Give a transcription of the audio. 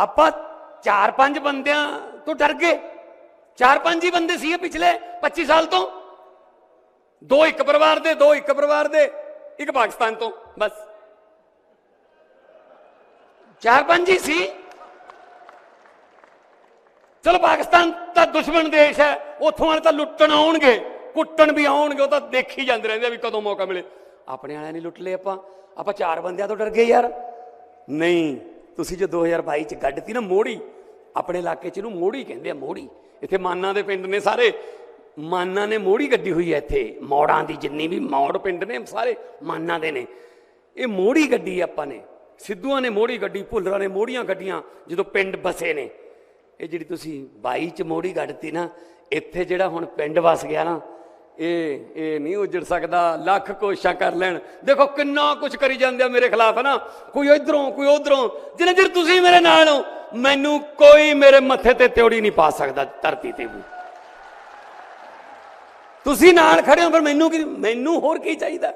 ਆਪਾਂ ਚਾਰ ਪੰਜ ਬੰਦਿਆਂ ਤੋਂ ਡਰ ਗਏ। ਚਾਰ ਪੰਜ ਹੀ ਬੰਦੇ ਸੀ ਪਿਛਲੇ 25 ਸਾਲ ਤੋਂ। ਦੋ ਇੱਕ ਪਰਿਵਾਰ ਦੇ, ਦੋ ਇੱਕ ਪਰਿਵਾਰ ਦੇ, ਇੱਕ ਪਾਕਿਸਤਾਨ ਤੋਂ, ਬਸ। ਚਾਰ ਪੰਜ ਹੀ ਸੀ। ਚਲੋ ਪਾਕਿਸਤਾਨ ਤਾਂ ਦੁਸ਼ਮਣ ਦੇਸ਼ ਹੈ, ਉੱਥੋਂ ਵਾਲੇ ਤਾਂ ਲੁੱਟਣ ਆਉਣਗੇ। ਕੁੱਟਣ ਵੀ ਆਉਣਗੇ, ਉਹ ਤਾਂ ਦੇਖੀ ਜਾਂਦੇ ਰਹਿੰਦੇ ਆ ਵੀ ਕਦੋਂ ਮੌਕਾ ਮਿਲੇ। ਆਪਣੇ ਵਾਲਿਆਂ ਨੇ ਲੁੱਟ ਲਏ ਆਪਾਂ। ਆਪਾਂ ਚਾਰ ਬੰਦਿਆਂ ਤੋਂ ਡਰ ਗਏ ਯਾਰ। ਨਹੀਂ ਤੁਸੀਂ ਜੋ 2022 ਚ ਗੱਡਤੀ ਨਾ ਮੋੜੀ, ਆਪਣੇ ਇਲਾਕੇ ਚ ਇਹਨੂੰ ਮੋੜੀ ਕਹਿੰਦੇ ਆ, ਮੋੜੀ। ਇੱਥੇ ਮਾਨਾ ਦੇ ਪਿੰਡ ਨੇ ਸਾਰੇ। ਮਾਨਾ ਨੇ ਮੋੜੀ ਗੱਡੀ ਹੋਈ ਹੈ ਇੱਥੇ। ਮੌੜਾਂ ਦੀ ਜਿੰਨੀ ਵੀ ਮੌੜ ਪਿੰਡ ਨੇ, ਸਾਰੇ ਮਾਨਾ ਦੇ ਨੇ। ਇਹ ਮੋੜੀ ਗੱਡੀ ਆਪਾਂ ਨੇ। ਸਿੱਧੂਆਂ ਨੇ ਮੋੜੀ ਗੱਡੀ, ਭੁੱਲਰਾਂ ਨੇ ਮੋੜੀਆਂ ਗੱਡੀਆਂ, ਜਦੋਂ ਪਿੰਡ ਬਸੇ ਨੇ। ਇਹ ਜਿਹੜੀ ਤੁਸੀਂ 22 ਚ ਮੋੜੀ ਕੱਢਤੀ ਨਾ, ਇੱਥੇ ਜਿਹੜਾ ਹੁਣ ਪਿੰਡ ਵਸ ਗਿਆ ਨਾ ਇਹ ਇਹ ਨਹੀਂ ਉਜੜ ਸਕਦਾ, ਲੱਖ ਕੋਸ਼ਿਸ਼ਾਂ ਕਰ ਲੈਣ। ਦੇਖੋ ਕਿੰਨਾ ਕੁਝ ਕਰੀ ਜਾਂਦੇ ਆ ਮੇਰੇ ਖਿਲਾਫ, ਹੈ ਨਾ? ਕੋਈ ਇਧਰੋਂ, ਕੋਈ ਉਧਰੋਂ। ਜਿੰਨੇ ਚਿਰ ਤੁਸੀਂ ਮੇਰੇ ਨਾਲ ਹੋ, ਮੈਨੂੰ ਕੋਈ ਮੇਰੇ ਮੱਥੇ ਤੇ ਤਿਉੜੀ ਨਹੀਂ ਪਾ ਸਕਦਾ ਧਰਤੀ ਤੇ ਵੀ। ਤੁਸੀਂ ਨਾਲ ਖੜੇ ਹੋ ਪਰ ਮੈਨੂੰ ਕੀ, ਮੈਨੂੰ ਹੋਰ ਕੀ ਚਾਹੀਦਾ?